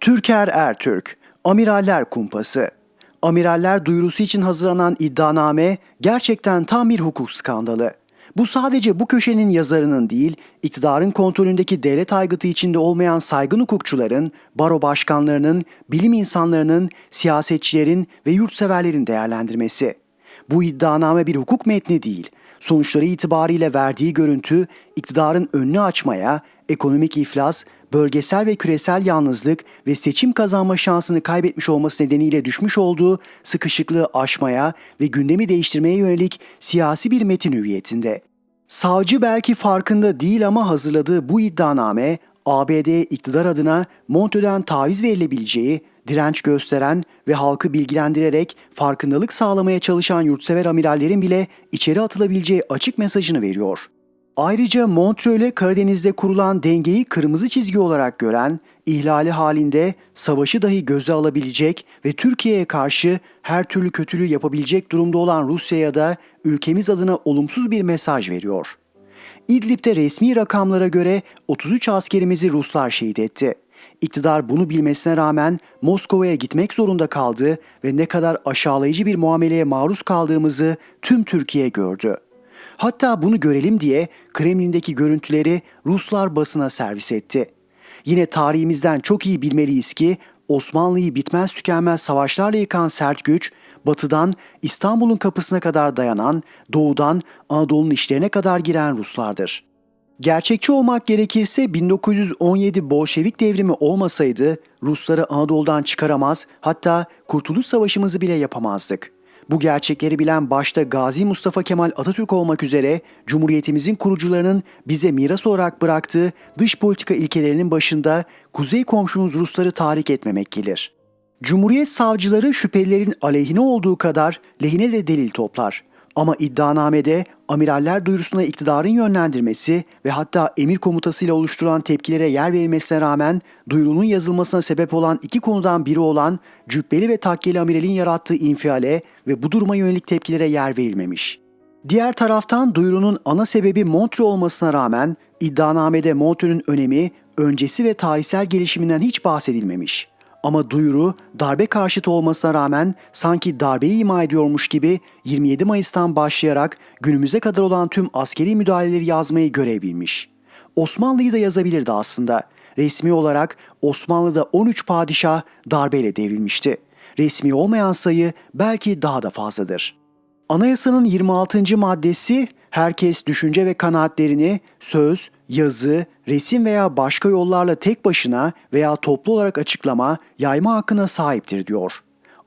Türker Ertürk, Amiraller Kumpası. Amiraller duyurusu için hazırlanan iddianame gerçekten tam bir hukuk skandalı. Bu sadece bu köşenin yazarının değil, iktidarın kontrolündeki devlet aygıtı içinde olmayan saygın hukukçuların, baro başkanlarının, bilim insanlarının, siyasetçilerin ve yurtseverlerin değerlendirmesi. Bu iddianame bir hukuk metni değil. Sonuçları itibariyle verdiği görüntü iktidarın önünü açmaya, ekonomik iflas, bölgesel ve küresel yalnızlık ve seçim kazanma şansını kaybetmiş olması nedeniyle düşmüş olduğu sıkışıklığı aşmaya ve gündemi değiştirmeye yönelik siyasi bir metin hüviyetinde. Savcı belki farkında değil ama hazırladığı bu iddianame ABD iktidar adına Montreux'den taviz verilebileceği, direnç gösteren ve halkı bilgilendirerek farkındalık sağlamaya çalışan yurtsever amirallerin bile içeri atılabileceği açık mesajını veriyor. Ayrıca Montreux ile Karadeniz'de kurulan dengeyi kırmızı çizgi olarak gören, ihlali halinde savaşı dahi göze alabilecek ve Türkiye'ye karşı her türlü kötülüğü yapabilecek durumda olan Rusya'ya da ülkemiz adına olumsuz bir mesaj veriyor. İdlib'de resmi rakamlara göre 33 askerimizi Ruslar şehit etti. İktidar bunu bilmesine rağmen Moskova'ya gitmek zorunda kaldı ve ne kadar aşağılayıcı bir muameleye maruz kaldığımızı tüm Türkiye gördü. Hatta bunu görelim diye Kremlin'deki görüntüleri Ruslar basına servis etti. Yine tarihimizden çok iyi bilmeliyiz ki Osmanlı'yı bitmez tükenmez savaşlarla yıkan sert güç, batıdan İstanbul'un kapısına kadar dayanan, doğudan Anadolu'nun işlerine kadar giren Ruslardır. Gerçekçi olmak gerekirse 1917 Bolşevik devrimi olmasaydı Rusları Anadolu'dan çıkaramaz hatta Kurtuluş Savaşımızı bile yapamazdık. Bu gerçekleri bilen başta Gazi Mustafa Kemal Atatürk olmak üzere Cumhuriyetimizin kurucularının bize miras olarak bıraktığı dış politika ilkelerinin başında kuzey komşumuz Rusları tahrik etmemek gelir. Cumhuriyet savcıları şüphelilerin aleyhine olduğu kadar lehine de delil toplar. Ama iddianamede amiraller duyurusuna iktidarın yönlendirmesi ve hatta emir komutasıyla oluşturulan tepkilere yer verilmesine rağmen duyurunun yazılmasına sebep olan iki konudan biri olan cübbeli ve takkeli amiralin yarattığı infiale ve bu duruma yönelik tepkilere yer verilmemiş. Diğer taraftan duyurunun ana sebebi Montreux olmasına rağmen iddianamede Montreux'ün önemi, öncesi ve tarihsel gelişiminden hiç bahsedilmemiş. Ama duyuru darbe karşıtı olmasına rağmen sanki darbeyi ima ediyormuş gibi 27 Mayıs'tan başlayarak günümüze kadar olan tüm askeri müdahaleleri yazmayı görebilmiş. Osmanlı'yı da yazabilirdi aslında. Resmi olarak Osmanlı'da 13 padişah darbeyle devrilmişti. Resmi olmayan sayı belki daha da fazladır. Anayasanın 26. maddesi herkes düşünce ve kanaatlerini söz, yazı, resim veya başka yollarla tek başına veya toplu olarak açıklama, yayma hakkına sahiptir diyor.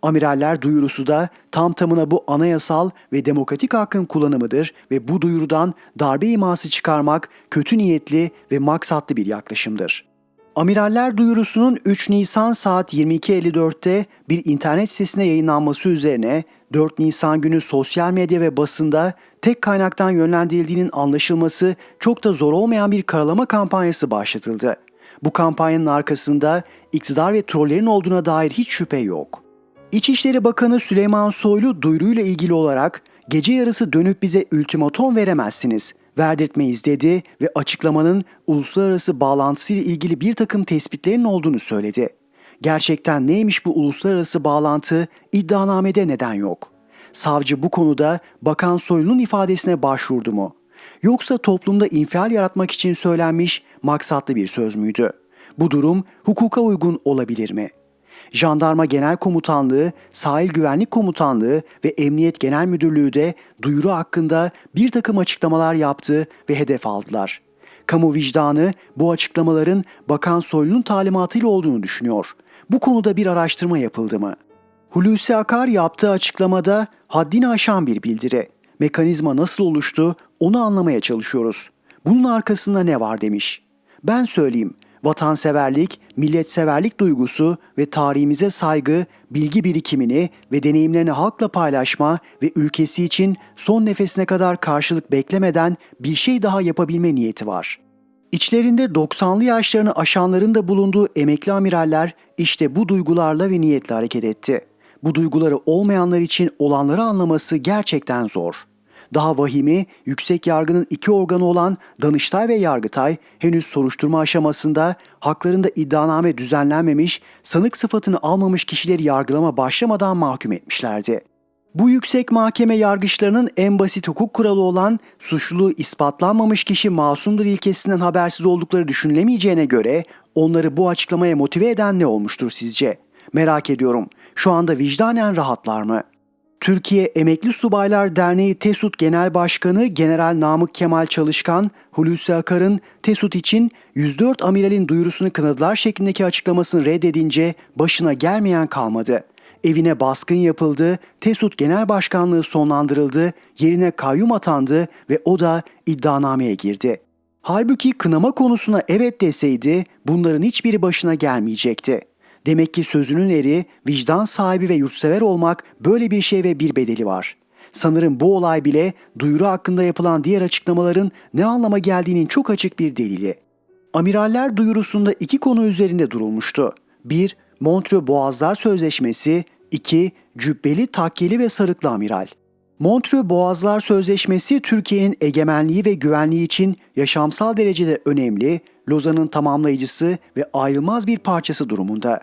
Amiraller duyurusu da tam tamına bu anayasal ve demokratik hakkın kullanımıdır ve bu duyurudan darbe iması çıkarmak kötü niyetli ve maksatlı bir yaklaşımdır. Amiraller duyurusunun 3 Nisan saat 22.54'te bir internet sitesine yayınlanması üzerine 4 Nisan günü sosyal medya ve basında tek kaynaktan yönlendirildiğinin anlaşılması çok da zor olmayan bir karalama kampanyası başlatıldı. Bu kampanyanın arkasında iktidar ve trollerin olduğuna dair hiç şüphe yok. İçişleri Bakanı Süleyman Soylu duyuruyla ilgili olarak gece yarısı dönüp bize ultimatom veremezsiniz, verdirtmeyiz dedi ve açıklamanın uluslararası bağlantısıyla ilgili bir takım tespitlerin olduğunu söyledi. Gerçekten neymiş bu uluslararası bağlantı iddianamede neden yok? Savcı bu konuda Bakan Soylu'nun ifadesine başvurdu mu? Yoksa toplumda infial yaratmak için söylenmiş maksatlı bir söz müydü? Bu durum hukuka uygun olabilir mi? Jandarma Genel Komutanlığı, Sahil Güvenlik Komutanlığı ve Emniyet Genel Müdürlüğü de duyuru hakkında bir takım açıklamalar yaptı ve hedef aldılar. Kamu vicdanı bu açıklamaların Bakan Soylu'nun talimatıyla olduğunu düşünüyor. Bu konuda bir araştırma yapıldı mı? Hulusi Akar yaptığı açıklamada haddini aşan bir bildiri. Mekanizma nasıl oluştu onu anlamaya çalışıyoruz. Bunun arkasında ne var demiş. Ben söyleyeyim. Vatanseverlik, milletseverlik duygusu ve tarihimize saygı, bilgi birikimini ve deneyimlerini halkla paylaşma ve ülkesi için son nefesine kadar karşılık beklemeden bir şey daha yapabilme niyeti var. İçlerinde 90'lı yaşlarını aşanların da bulunduğu emekli amiraller işte bu duygularla ve niyetle hareket etti. Bu duyguları olmayanlar için olanları anlaması gerçekten zor. Daha vahimi yüksek yargının iki organı olan Danıştay ve Yargıtay henüz soruşturma aşamasında haklarında iddianame düzenlenmemiş, sanık sıfatını almamış kişileri yargılama başlamadan mahkum etmişlerdi. Bu yüksek mahkeme yargıçlarının en basit hukuk kuralı olan suçluluğu ispatlanmamış kişi masumdur ilkesinden habersiz oldukları düşünülemeyeceğine göre onları bu açıklamaya motive eden ne olmuştur sizce? Merak ediyorum. Şu anda vicdanen rahatlar mı? Türkiye Emekli Subaylar Derneği TESUT Genel Başkanı General Namık Kemal Çalışkan, Hulusi Akar'ın TESUT için 104 amiralin duyurusunu kınadılar şeklindeki açıklamasını reddedince başına gelmeyen kalmadı. Evine baskın yapıldı, TESUT Genel Başkanlığı sonlandırıldı, yerine kayyum atandı ve o da iddianameye girdi. Halbuki kınama konusuna evet deseydi bunların hiçbiri başına gelmeyecekti. Demek ki sözünün eri, vicdan sahibi ve yurtsever olmak böyle bir şey ve bir bedeli var. Sanırım bu olay bile duyuru hakkında yapılan diğer açıklamaların ne anlama geldiğinin çok açık bir delili. Amiraller duyurusunda iki konu üzerinde durulmuştu. 1. Montreux Boğazlar Sözleşmesi 2. Cübbeli, takkeli ve sarıklı amiral. Montreux Boğazlar Sözleşmesi Türkiye'nin egemenliği ve güvenliği için yaşamsal derecede önemli, Lozan'ın tamamlayıcısı ve ayrılmaz bir parçası durumunda.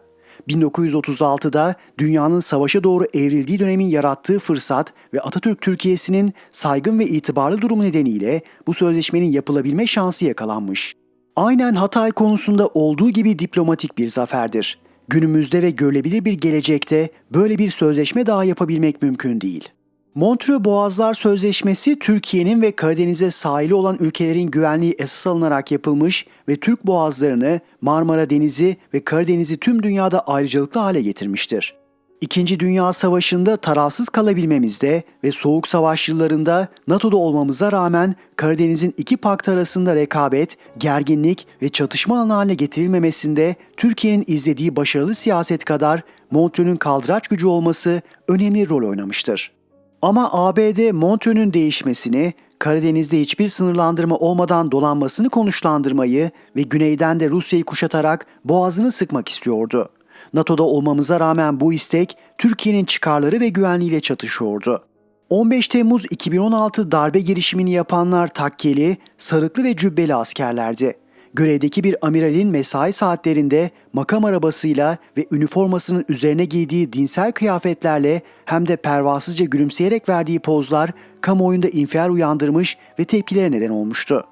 1936'da dünyanın savaşa doğru evrildiği dönemin yarattığı fırsat ve Atatürk Türkiye'sinin saygın ve itibarlı durumu nedeniyle bu sözleşmenin yapılabilme şansı yakalanmış. Aynen Hatay konusunda olduğu gibi diplomatik bir zaferdir. Günümüzde ve görülebilir bir gelecekte böyle bir sözleşme daha yapabilmek mümkün değil. Montreux Boğazlar Sözleşmesi Türkiye'nin ve Karadeniz'e sahili olan ülkelerin güvenliği esas alınarak yapılmış ve Türk boğazlarını, Marmara Denizi ve Karadeniz'i tüm dünyada ayrıcalıklı hale getirmiştir. İkinci Dünya Savaşı'nda tarafsız kalabilmemizde ve Soğuk Savaş yıllarında NATO'da olmamıza rağmen Karadeniz'in iki pakt arasında rekabet, gerginlik ve çatışma alanı haline getirilmemesinde Türkiye'nin izlediği başarılı siyaset kadar Montreux'ün kaldıraç gücü olması önemli rol oynamıştır. Ama ABD Montreux'ün değişmesini, Karadeniz'de hiçbir sınırlandırma olmadan dolanmasını konuşlandırmayı ve güneyden de Rusya'yı kuşatarak boğazını sıkmak istiyordu. NATO'da olmamıza rağmen bu istek Türkiye'nin çıkarları ve güvenliğiyle çatışıyordu. 15 Temmuz 2016 darbe girişimini yapanlar takkeli, sarıklı ve cübbeli askerlerdi. Görevdeki bir amiralin mesai saatlerinde makam arabasıyla ve üniformasının üzerine giydiği dinsel kıyafetlerle hem de pervasızca gülümseyerek verdiği pozlar kamuoyunda infial uyandırmış ve tepkilere neden olmuştu.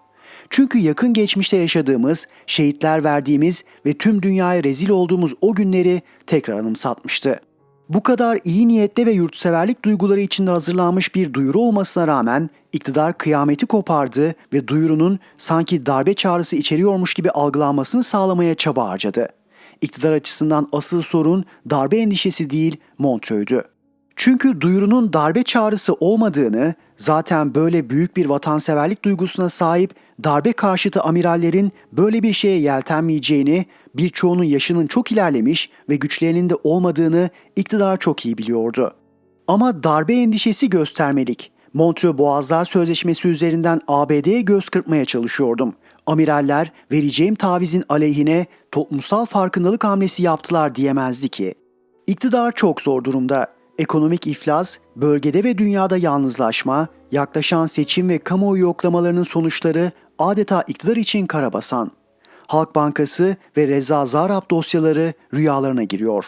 Çünkü yakın geçmişte yaşadığımız, şehitler verdiğimiz ve tüm dünyaya rezil olduğumuz o günleri tekrar anımsatmıştı. Bu kadar iyi niyette ve yurtseverlik duyguları içinde hazırlanmış bir duyuru olmasına rağmen iktidar kıyameti kopardı ve duyurunun sanki darbe çağrısı içeriyormuş gibi algılanmasını sağlamaya çaba harcadı. İktidar açısından asıl sorun darbe endişesi değil Montreux'dü. Çünkü duyurunun darbe çağrısı olmadığını, zaten böyle büyük bir vatanseverlik duygusuna sahip darbe karşıtı amirallerin böyle bir şeye yeltenmeyeceğini, birçoğunun yaşının çok ilerlemiş ve güçlerinin de olmadığını iktidar çok iyi biliyordu. Ama darbe endişesi göstermelik. Montreux Boğazlar Sözleşmesi üzerinden ABD'ye göz kırpmaya çalışıyordum. Amiraller vereceğim tavizin aleyhine toplumsal farkındalık hamlesi yaptılar diyemezdi ki. İktidar çok zor durumda. Ekonomik iflas, bölgede ve dünyada yalnızlaşma, yaklaşan seçim ve kamuoyu yoklamalarının sonuçları adeta iktidar için karabasan. Halk Bankası ve Reza Zarrab dosyaları rüyalarına giriyor.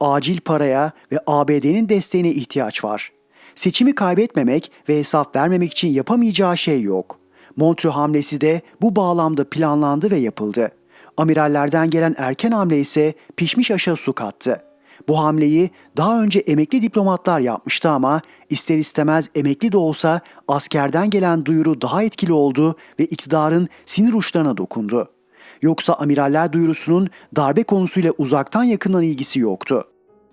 Acil paraya ve ABD'nin desteğine ihtiyaç var. Seçimi kaybetmemek ve hesap vermemek için yapamayacağı şey yok. Montreux hamlesi de bu bağlamda planlandı ve yapıldı. Amirallerden gelen erken hamle ise pişmiş aşağı su kattı. Bu hamleyi daha önce emekli diplomatlar yapmıştı ama ister istemez emekli de olsa askerden gelen duyuru daha etkili oldu ve iktidarın sinir uçlarına dokundu. Yoksa amiraller duyurusunun darbe konusuyla uzaktan yakından ilgisi yoktu.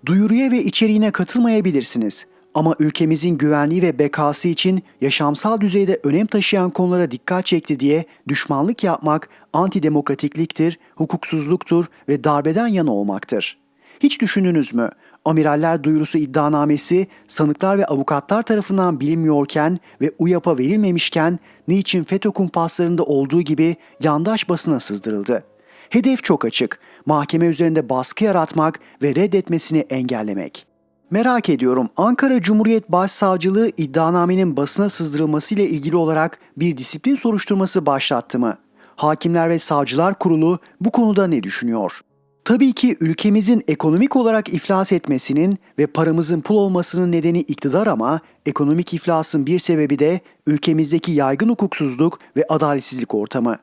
Duyuruya ve içeriğine katılmayabilirsiniz ama ülkemizin güvenliği ve bekası için yaşamsal düzeyde önem taşıyan konulara dikkat çekti diye düşmanlık yapmak antidemokratikliktir, hukuksuzluktur ve darbeden yana olmaktır.'' Hiç düşündünüz mü? Amiraller duyurusu iddianamesi sanıklar ve avukatlar tarafından bilinmiyorken ve UYAP'a verilmemişken niçin FETÖ kumpaslarında olduğu gibi yandaş basına sızdırıldı? Hedef çok açık. Mahkeme üzerinde baskı yaratmak ve reddetmesini engellemek. Merak ediyorum Ankara Cumhuriyet Başsavcılığı iddianamenin basına sızdırılması ile ilgili olarak bir disiplin soruşturması başlattı mı? Hakimler ve Savcılar Kurulu bu konuda ne düşünüyor? Tabii ki ülkemizin ekonomik olarak iflas etmesinin ve paramızın pul olmasının nedeni iktidar ama ekonomik iflasın bir sebebi de ülkemizdeki yaygın hukuksuzluk ve adaletsizlik ortamı.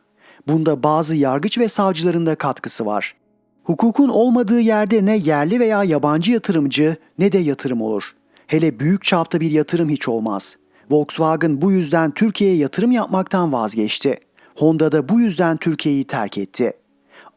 Bunda bazı yargıç ve savcıların da katkısı var. Hukukun olmadığı yerde ne yerli veya yabancı yatırımcı ne de yatırım olur. Hele büyük çapta bir yatırım hiç olmaz. Volkswagen bu yüzden Türkiye'ye yatırım yapmaktan vazgeçti. Honda da bu yüzden Türkiye'yi terk etti.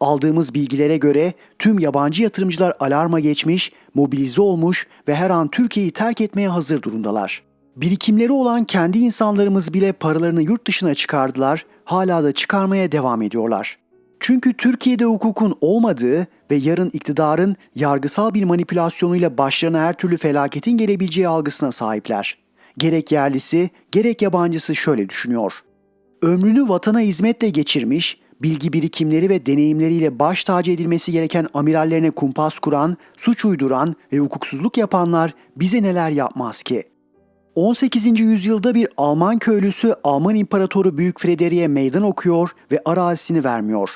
Aldığımız bilgilere göre tüm yabancı yatırımcılar alarma geçmiş, mobilize olmuş ve her an Türkiye'yi terk etmeye hazır durumdalar. Birikimleri olan kendi insanlarımız bile paralarını yurt dışına çıkardılar, hala da çıkarmaya devam ediyorlar. Çünkü Türkiye'de hukukun olmadığı ve yarın iktidarın yargısal bir manipülasyonuyla başlarına her türlü felaketin gelebileceği algısına sahipler. Gerek yerlisi, gerek yabancısı şöyle düşünüyor. Ömrünü vatana hizmetle geçirmiş, bilgi birikimleri ve deneyimleriyle baş tacı edilmesi gereken amirallerine kumpas kuran, suç uyduran ve hukuksuzluk yapanlar bize neler yapmaz ki? 18. yüzyılda bir Alman köylüsü Alman İmparatoru Büyük Frederick'e meydan okuyor ve arazisini vermiyor.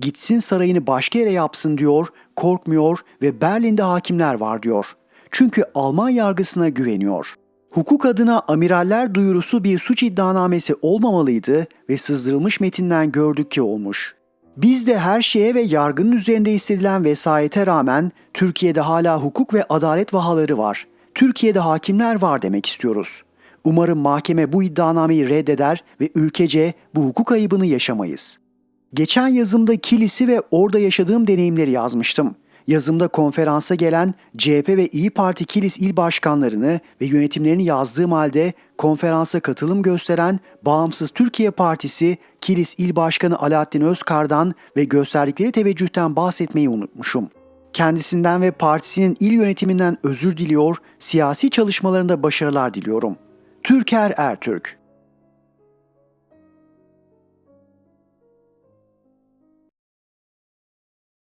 Gitsin sarayını başka yere yapsın diyor, korkmuyor ve Berlin'de hakimler var diyor. Çünkü Alman yargısına güveniyor. Hukuk adına amiraller duyurusu bir suç iddianamesi olmamalıydı ve sızdırılmış metinden gördük ki olmuş. Biz de her şeye ve yargının üzerinde hissedilen vesayete rağmen Türkiye'de hala hukuk ve adalet vahaları var. Türkiye'de hakimler var demek istiyoruz. Umarım mahkeme bu iddianameyi reddeder ve ülkece bu hukuk ayıbını yaşamayız. Geçen yazımda Kilis'i ve orada yaşadığım deneyimleri yazmıştım. Yazımda konferansa gelen CHP ve İyi Parti Kilis il başkanlarını ve yönetimlerini yazdığım halde konferansa katılım gösteren Bağımsız Türkiye Partisi Kilis İl Başkanı Alaaddin Özkar'dan ve gösterdikleri teveccühten bahsetmeyi unutmuşum. Kendisinden ve partisinin il yönetiminden özür diliyor, siyasi çalışmalarında başarılar diliyorum. Türker Ertürk